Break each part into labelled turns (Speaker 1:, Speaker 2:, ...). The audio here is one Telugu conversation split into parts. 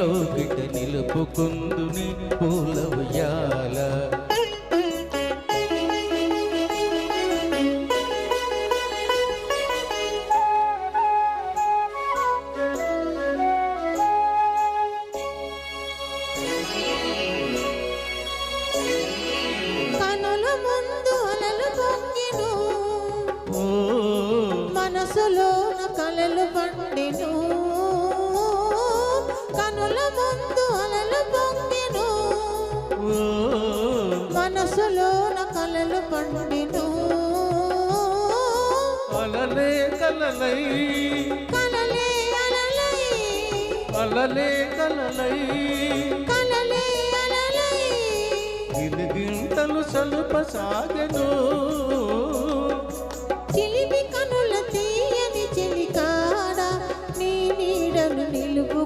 Speaker 1: కౌగిట నిలుపుకుందుని పూల ఉయ్యాల
Speaker 2: మనసులోన కలలు పండిను. కనుల ముందు అలలు పొంగిను. మనసులోన కలలు పండిను.
Speaker 1: అలలే కలలై.
Speaker 2: కలలే అలలై.
Speaker 1: అలలే కలలై.
Speaker 2: కలలే అలలై.
Speaker 1: గిలిగింతలు సలుప సాగను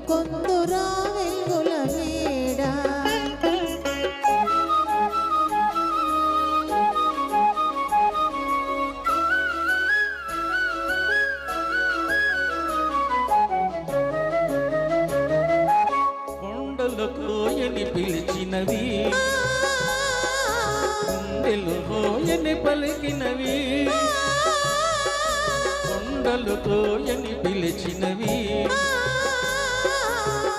Speaker 2: కొందురా వెలుగుల వేడ
Speaker 1: కొండలు కోయని పిలిచినవి గుండెలు హోయని పలికినవి కొండలు కోయని పిలిచినవి.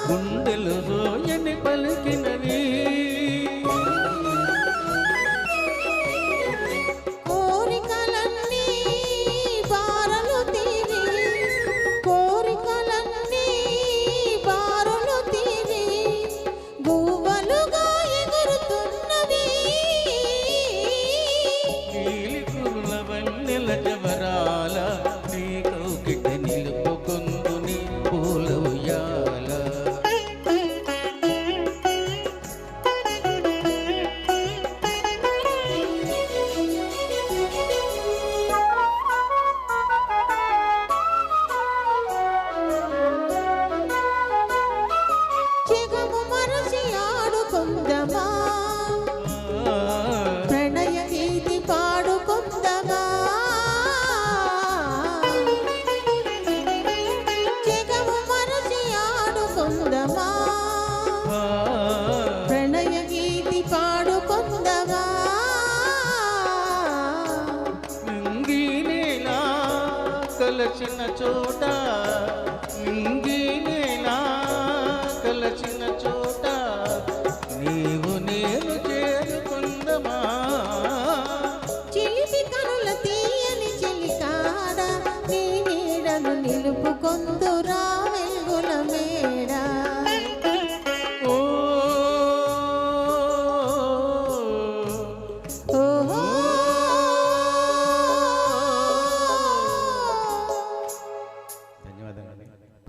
Speaker 1: గుండెలు రోయని పలికినవి.
Speaker 2: పాడు కలచిన చోట? నింగినేలా కలచిన చోట?
Speaker 1: నీవు నేను చేరుకుందమా? చిలిపి కనుల తీయని చెలికాడ నీ నీడను నిలుపుకొందు.